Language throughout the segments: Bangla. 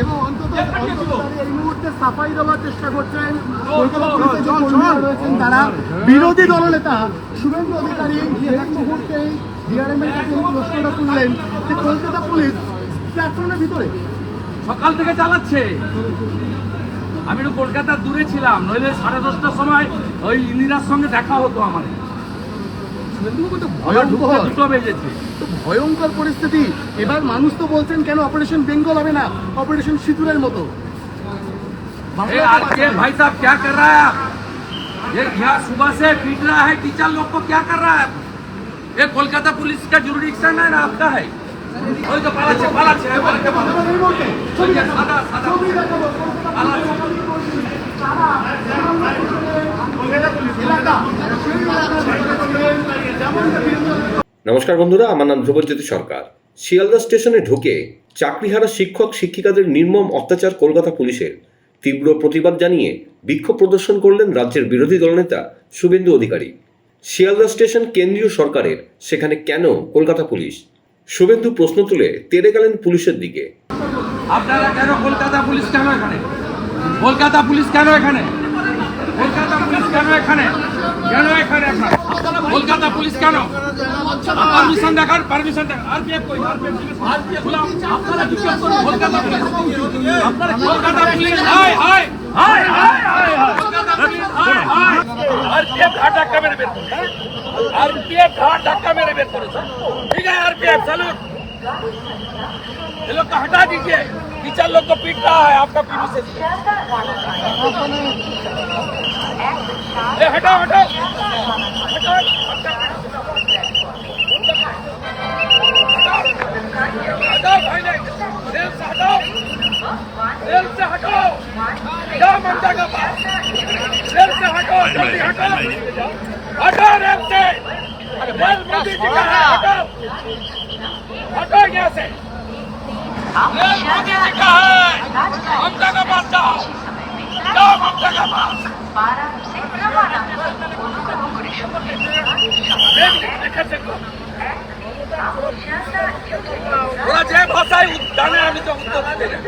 এবং অন্তত এই মুহূর্তে সাফাই দেওয়ার চেষ্টা করছেন রয়েছেন তারা বিরোধী দলনেতা শুভেন্দু অধিকারী এক মুহূর্তেই ডিআরএম এর কাছে প্রশ্নটা তুললেন যে কলকাতা পুলিশ প্ল্যাটফর্মের ভিতরে সকাল থেকে চালাচ্ছে। আমি একটু কলকাতার দূরে ছিলাম নইলে সাড়ে দশটার সময় ওই ইন্দিরার সঙ্গে দেখা হতো আমার আবার ঢুকতে ভয়ঙ্কর দুটো বেজেছে তো ভয়ঙ্কর পরিস্থিতি এবার মানুষ তো বলছেন কেন অপারেশন বেঙ্গল হবে না অপারেশন সিঁদুরের মতো ए आरके भाई साहब क्या कर रहा है आप ये यहाँ सुबह से पीट रहा है टीचर लोग को क्या कर रहा है ये कोलकाता पुलिस का जुरिडिक्शन है ना आपका है ওই তো পালাচ্ছে পালাচ্ছে পালাচ্ছে, নমস্কার বন্ধুরা, আমার নাম ধ্রুবজ্যোতি সরকার। শিয়ালদা স্টেশনে ঢুকে চাকরিহারা শিক্ষক শিক্ষিকাদের নির্মম অত্যাচার কলকাতা পুলিশের। তীব্র প্রতিবাদ জানিয়ে বিক্ষোভ প্রদর্শন করলেন রাজ্যের বিরোধী দলনেতা শুভেন্দু অধিকারী। শিয়ালদা স্টেশন কেন্দ্রীয় সরকারের, সেখানে কেন কলকাতা পুলিশ? শুভেন্দু প্রশ্ন তুলে তেড়ে গেলেন পুলিশের দিকে। আপনারা কেন কলকাতা পুলিশ কেন এখানে? কলকাতা পুলিশ কেন এখানে? কলকাতা পুলিশ কেন এখানে? কেন এখানে আপনারা কলকাতা পুলিশ কেন? পারমিশন দেখান পারমিশন দেখান। আরপিএফ কই? আরপিএফ খোলাও আপনারা কি করছেন কলকাতা পুলিশ আপনারা কলকাতা পুলিশ হায় হায় হায় হায় হায় কলকাতা পুলিশ হায় হায় আরপিএফ ঘাট ধাক্কা মেরে বের করছে। আরপিএফ ঘাট ধাক্কা মেরে বের করেছে। ঠিক আছে আরপিএফ স্যালুট ये लोग को हटा दीजिए। टीचर लोग को पीट रहा है आपका पीछे से। हटाओ हटाओ हटाओ हटाओ भाई रेल से हटाओ रेल से हटाओ जाओ ममता का पास? रेल से हटाओ जल्दी हटाओ हटाओ रेल से। रेल मोदी जी का है हटाओ हटाओ यहाँ से रेल मोदी जी का है ममता का पास जाओ जाओ ममता का पास देख देखे देखो ওরা যে ভাষায় উত- জানে আমি তো উত্তর দিতে জানি।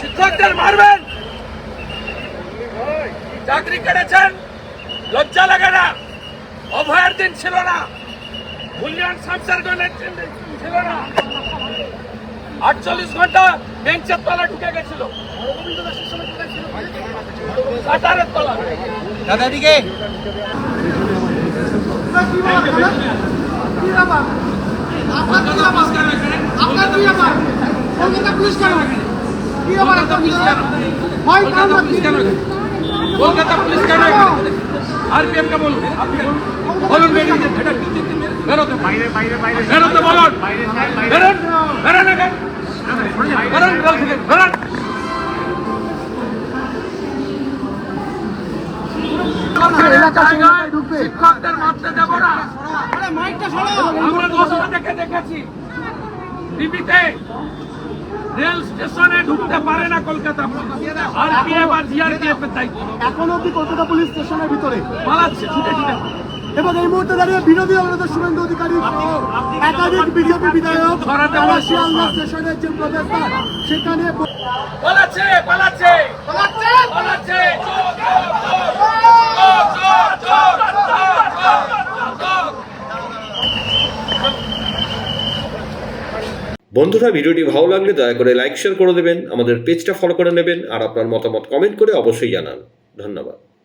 শিক্ষকদের মারবেন চাকরি কেড়েছেন লজ্জা লাগে না অভয়ের দিন ছিল না মূল্যায়ন ছিল না। আটচল্লিশ ঘণ্টা বেঞ্চের তলা ঢুকে গেছিল। কাটারের তলা দাদা দিকে আপনার কি ব্যাপার আপনার কি ব্যাপার? পুলিশ কেন? কি পুলিশ কেন? কলকাতা পুলিশ কেন? আরপিএফ কে বলুন। আপনি বলুন বেরিয়ে যান। এটা কি বেরোতে বাইরে বাইরে বাইরে। বেরোতে বলুন। বেরোন। বেরোন এখানে বেরোন কল থেকে। বেরোন। এলাকা জায়গায় ঢুকবে। শিক্ষকদের মারতে দেবো না। আমরা দশটা দেখে দেখেছি। টিভিতে রেল স্টেশনে ঢুকতে পারে না কলকাতা আরপিএফ আর জিআরপিএফ এর দায়িত্ব। এখন অব্দি কলকাতা পুলিশ স্টেশনের ভিতরে। পালাচ্ছে ছুটে ছুটে। এবং এই মুহূর্তে দাঁড়িয়ে বিরোধী দলনেতা শুভেন্দু অধিকারী একাধিক বিজেপি বিধায়ক। শিয়ালদা স্টেশনের যে প্রবেশদ্বার সেখানে পালাচ্ছে পালাচ্ছে। পালাচ্ছে। বন্ধুরা ভিডিওটি ভালো লাগলে দয়া করে লাইক শেয়ার করে দেবেন। আমাদের পেজটা ফলো করে নেবেন আর আপনার মতামত কমেন্ট করে অবশ্যই জানান। ধন্যবাদ।